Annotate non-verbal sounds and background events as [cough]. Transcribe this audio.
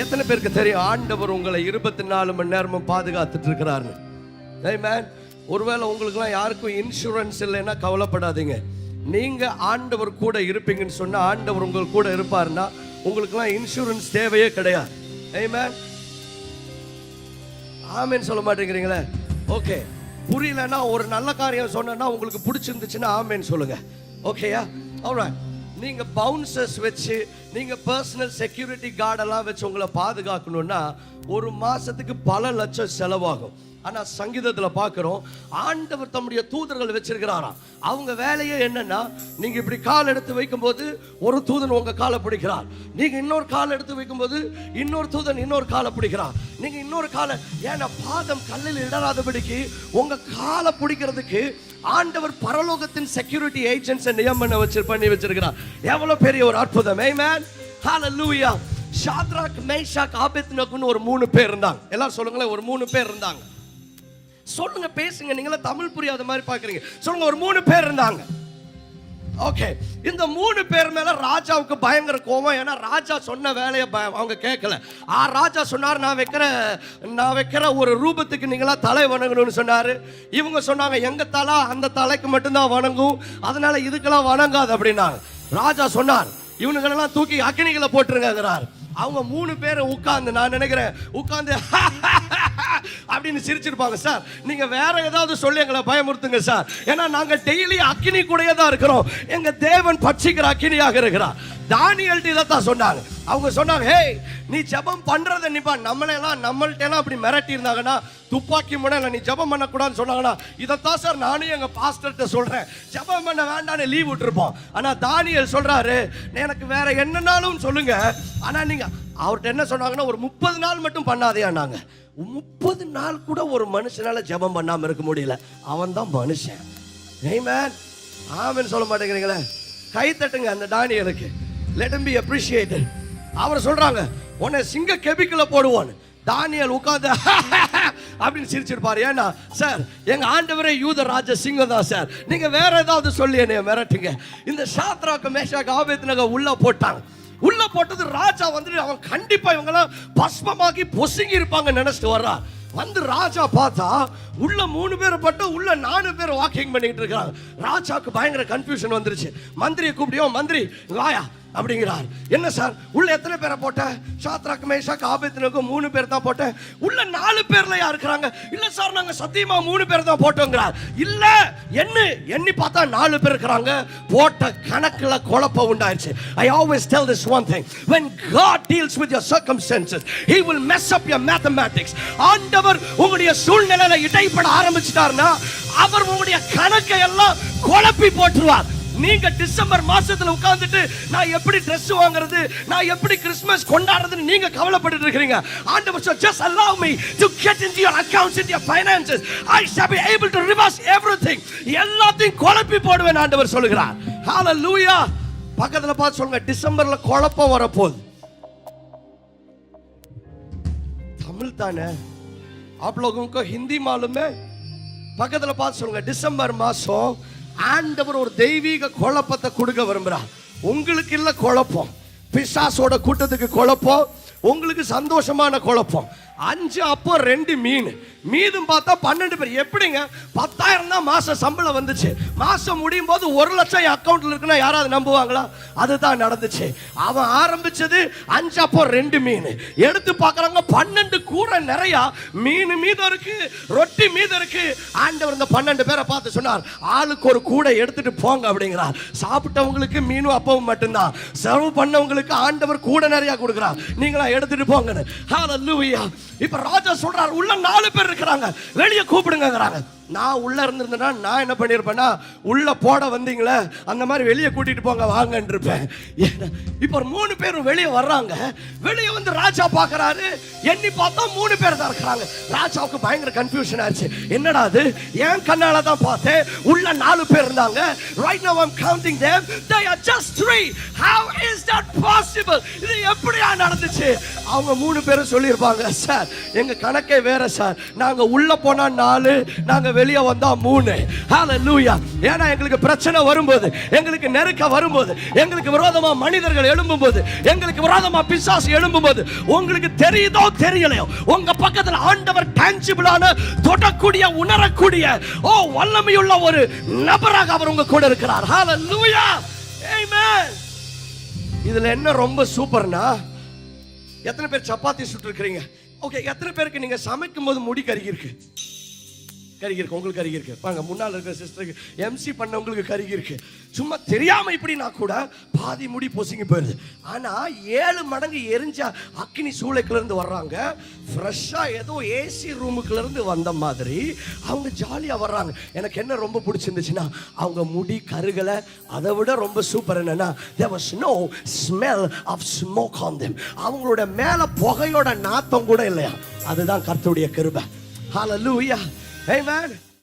எத்தனை பேருக்கு தெரியும்? ஆண்டவர் உங்களை இருபத்தி நாலு மணி நேரமும் பாதுகாத்துட்டு இருக்கிறாரு மேன் ஒருவேளை உங்களுக்குலாம் யாருக்கும் இன்சூரன்ஸ் இல்லைன்னா கவலைப்படாதீங்க. நீங்க ஆண்டவர் கூட இருப்பீங்கன்னு சொன்னா ஆண்டவர் உங்கள் கூட இருப்பாருன்னா உங்களுக்குலாம் இன்சூரன்ஸ் தேவையே கிடையாது. மேன் ஆமேன்னு சொல்ல மாட்டேங்கிறீங்களே? ஓகே புரியலன்னா ஒரு நல்ல காரியம் சொன்னேன்னா உங்களுக்கு பிடிச்சிருந்துச்சுன்னா ஆமேன்னு சொல்லுங்க. ஓகேயா அவ்வளோ நீங்க பவுன்சர்ஸ் வச்சு நீங்க பர்சனல் செக்யூரிட்டி கார்டெல்லாம் வச்சு உங்களை பாதுகாக்கணும்னா ஒரு மாசத்துக்கு பல லட்சம் செலவாகும். ஆனா சங்கீதத்துல பார்க்குறோம் ஆண்டவர் தம்முடைய தூதர்கள் வச்சிருக்கிறாராம் அவங்க வேலையே என்னன்னா நீங்க இப்படி கால் எடுத்து வைக்கும்போது ஒரு தூதன் உங்க காலை பிடிக்கிறார். நீங்க இன்னொரு கால் எடுத்து வைக்கும்போது இன்னொரு தூதன் இன்னொரு காலை பிடிக்கிறார். நீங்க இன்னொரு காலை ஏன்னா பாதம் கல்லில் இடராதபடிக்கு உங்க காலை பிடிக்கிறதுக்கு ஆண்டவர் பரலோகத்தின் செக்யூரிட்டி ஏஜென்ட்ஸ் நியமன வச்சு பண்ணி வச்சிருக்கிறார். எவ்வளவு பெரிய ஒரு அற்புதம் மேன் ஹalleluya ஷாத்ராக் மேஷாக் ஆபேத்னகுன்னு ஒரு மூணு பேர் இருந்தாங்க. எல்லாரும் சொல்லுங்களேன் ஒரு மூணு பேர் இருந்தாங்க. சொல்லுங்க பேசுங்க. நீங்களே தமிழ் புரியாத மாதிரி பாக்குறீங்க சொல்லுங்க ஒரு மூணு பேர் இருந்தாங்க. ஓகே இந்த மூணு பேர் மேல ராஜாவுக்கு பயங்கர கோபம். ஏன்னா ராஜா சொன்ன வேலையை அவங்க கேட்கல. ஆ ராஜா சொன்னார் நான் வைக்கிற நான் வைக்கிற ஒரு ரூபத்துக்கு நீங்களா தலை வணங்கணும்னு சொன்னாரு. இவங்க சொன்னாங்க எங்க தலை அந்த தலைக்கு மட்டும்தான் வணங்கும். அதனால இதுக்கெல்லாம் வணங்காது அப்படின்னாங்க. ராஜா சொன்னார் இவனுங்களெல்லாம் தூக்கி அக்கினிகளை போட்டுருங்கிறார் அவங்க மூணு பேரை உட்கார்ந்து நான் நினைக்கிறேன் உட்கார்ந்து [laughs] அப்படின்னு சிரிச்சிருப்பாங்க சார் நீங்க வேற ஏதாவது சொல்லி எங்களை பயமுறுத்துங்க சார். ஏன்னா நாங்க டெய்லி அக்கினி கூடயே தான் இருக்கிறோம். எங்க தேவன் பட்சிக்கிற அக்கினியாக இருக்கிறார். தானியல்ட்டு இதைத்தான் சொன்னாங்க அவங்க சொன்னாங்க ஹே நீ ஜெபம் பண்றத நிப்பா. நம்மளை எல்லாம் நம்மள்ட்ட எல்லாம் அப்படி மிரட்டி இருந்தாங்கன்னா துப்பாக்கி முனையில நீ ஜெபம் பண்ணக்கூடாதுன்னு சொன்னாங்கன்னா இதைத்தான் சார் நானும் எங்க பாஸ்டர்கிட்ட சொல்றேன். ஜெபம் பண்ண வேண்டாம்னு லீவ் விட்டுருப்போம். ஆனா தானியல் சொல்றாரு எனக்கு வேற என்னன்னாலும் சொல்லுங்க. ஆனா நீங்க அவர்கிட்ட என்ன சொன்னாங்கன்னா ஒரு முப்பது நாள் மட்டும் பண்ணாதேன்னாங்க முப்பது நாள் கூட ஒரு மனுஷனால ஜெபம் பண்ணாம இருக்க முடியல. அவன் தான் மனுஷன். மேன் ஆமென் சொல்ல மாட்டேங்கிறீங்களே. கை தட்டுங்க அந்த தானியலுக்கு. லெட் பி அப்ரிஷியேட்டட் அவர் சொல்றாங்க உன்னை சிங்க கெபிக்கல போடுவான்னு. தானியல் உட்காந்து [laughs] அப்படின்னு சிரிச்சிருப்பாரு. ஏன்னா சார் எங்க ஆண்டவரே யூத ராஜ சிங்கம் தான் சார். நீங்க வேற ஏதாவது சொல்லி என்னைய மிரட்டுங்க. இந்த சாத்ராக்கு மேஷாக்கு ஆபேத்னக உள்ள போட்டாங்க. உள்ள போட்டது ராஜா வந்துட்டு அவன் கண்டிப்பா இவங்கெல்லாம் பஸ்மமாக்கி பொசுங்கி இருப்பாங்க நினைச்சிட்டு வர்றான் வந்து ராஜா பார்த்தா உள்ள மூணு பேர் பட்டு உள்ள நாலு பேர் வாக்கிங் பண்ணிக்கிட்டு இருக்காங்க ராஜாவுக்கு பயங்கர கன்ஃபியூஷன் வந்துருச்சு. மந்திரியை கூப்பிடியோ மந்திரி வாயா. அப்படிங்கிறார். என்ன சார்? உள்ள எத்தனை பேரை போட்ட? சாத்ராக் மேஷாக் ஆபத்தினுக்கு மூணு பேர் தான் போட்டேன் உள்ள நாலு பேர்ல யார் இருக்கிறாங்க? இல்ல சார் நாங்க சத்தியமா மூணு பேர் தான் போட்டோங்கிறார். இல்ல என்ன எண்ணி பார்த்தா நாலு பேர் இருக்கிறாங்க. போட்ட கணக்குல குழப்பம் உண்டாயிருச்சு. I always tell this one thing when god deals with your circumstances he will mess up your mathematics. ஆண்டவர் உங்களுடைய சூழ்நிலையில இடைப்பட ஆரம்பிச்சிட்டாருன்னா அவர் உங்களுடைய கணக்கை எல்லாம் குழப்பி போட்டுருவார். நீங்க டிசம்பர் மாசத்துல உட்கார்ந்துட்டு நான் எப்படி Dress வாங்குறது நான் எப்படி கிறிஸ்மஸ் கொண்டாடுறதுன்னு நீங்க கவலைப்பட்டு இருக்கீங்க ஆண்டவர் சொல் just allow me to get into your accounts into your finances I shall be able to reverse everything எல்லாத்தையும் குழப்பி போடுவேன் ஆண்டவர் சொல்லுகிறார் hallelujah பக்கத்துல பார்த்து சொல்லுங்க டிசம்பர்ல குழப்பம் வரப்போகுது தமிழ் தானே आप लोगों को हिंदी मालूम है பக்கத்துல பார்த்து சொல்லுங்க டிசம்பர் மாசம் ஆண்டவர் ஒரு தெய்வீக குழப்பத்தை கொடுக்க விரும்புகிறார் உங்களுக்கு இல்லை குழப்பம். பிசாசோட கூட்டத்துக்கு குழப்பம். உங்களுக்கு சந்தோஷமான குழப்பம். அஞ்சு அப்போ ரெண்டு மீன். மீதும் பார்த்தா பன்னெண்டு பேர். எப்படிங்க? பத்தாயிரம் தான் மாசம் சம்பளம் வந்துச்சு. மாசம் முடியும் போது ஒரு லட்சம் என் அக்கௌண்ட்ல இருக்குன்னா யாராவது நம்புவாங்களா? அதுதான் நடந்துச்சு. அவன் ஆரம்பிச்சது அஞ்சு அப்போ ரெண்டு மீன். எடுத்து பார்க்குறாங்க பன்னெண்டு கூடை நிறைய மீன் மீதம் இருக்கு ரொட்டி மீதம் இருக்கு. ஆண்டவர் இந்த பன்னெண்டு பேரை பார்த்து சொன்னார் ஆளுக்கு ஒரு கூடை எடுத்துட்டு போங்க அப்படிங்கிறார். சாப்பிட்டவங்களுக்கு மீனும் அப்பவும் மட்டும்தான். செலவு பண்ணவங்களுக்கு ஆண்டவர் கூட நிறைய கொடுக்குறார். நீங்களா எடுத்துட்டு போங்கன்னு. ஹalleluya இப்ப ராஜா சொல்றார் உள்ள நாலு பேர் இருக்கிறாங்க. வெளியே கூப்பிடுங்கிறாங்க நான் உள்ளே இருந்திருந்தேன்னா நான் என்ன பண்ணியிருப்பேன்னா உள்ளே போட வந்தீங்களே அந்த மாதிரி வெளியே கூட்டிகிட்டு போங்க வாங்கன்னு இருப்பேன். ஏன்னா, ஒரு மூணு பேரும் வெளியே வர்றாங்க. வெளியே வந்து ராஜா பார்க்கறாரு. எண்ணி பார்த்தா மூணு பேர் தான் இருக்கிறாங்க. ராஜாவுக்கு பயங்கர கன்ஃபியூஷன் ஆச்சு என்னடா அது? என் கண்ணால் தான் பார்த்தேன். உள்ள நாலு பேர் இருந்தாங்க. Right now I'm counting them they are just three how is that possible இது எப்படியா நடந்துச்சு? அவங்க மூணு பேரும் சொல்லியிருப்பாங்க சார் எங்கள் கணக்கே வேற சார். நாங்கள் உள்ளே போனால் நாலு நாங்கள் வெளியே வந்தா மூணு. ஹalleluya ஏன்னா எங்களுக்கு பிரச்சனை வரும்போது எங்களுக்கு நெருக்க வரும்போது எங்களுக்கு விரோதமா மனிதர்கள் எழும்பும்போது எங்களுக்கு விரோதமா பிசாசு எழும்பும்போது உங்களுக்கு தெரியுதோ தெரியலையோ உங்க பக்கத்துல ஆண்டவர் டான்ஜிபிளான தொடக்கூடிய உணரக்கூடிய ஓ வல்லமையுள்ள ஒரு நபராக அவர் உங்க கூட இருக்கிறார். ஹalleluya amen. இதுல என்ன ரொம்ப சூப்பர்னா எத்தனை பேர் சப்பாத்தி சுட்டு இருக்கிறீங்க? ஓகே எத்தனை பேருக்கு நீங்க சமைக்கும் போது முடி கருகி இருக்கு? கருகி இருக்கு உங்களுக்கு கருகி இருக்கு பாருங்க முன்னால் இருக்கிற சிஸ்டருக்கு எம்சி பண்ணவங்களுக்கு கருகி இருக்கு சும்மா தெரியாம இப்படின்னா கூட பாதி முடி பொசுங்கி போயிருது. ஆனா ஏழு மடங்கு எரிஞ்ச அக்னி சூளைக்குல இருந்து வர்றாங்க ஃப்ரெஷ்ஷா ஏதோ ஏசி ரூமுக்குல இருந்து வந்த மாதிரி அவங்க ஜாலியா வர்றாங்க. எனக்கு என்ன ரொம்ப பிடிச்சிருந்துச்சுன்னா அவங்க முடி கருகலை. அதை விட ரொம்ப சூப்பர் என்னன்னா there was no smell of smoke on them. அவங்களோட மேல புகையோட நாத்தம் கூட இல்லையா? அதுதான் கர்த்தருடைய கிருபை. Hey, man.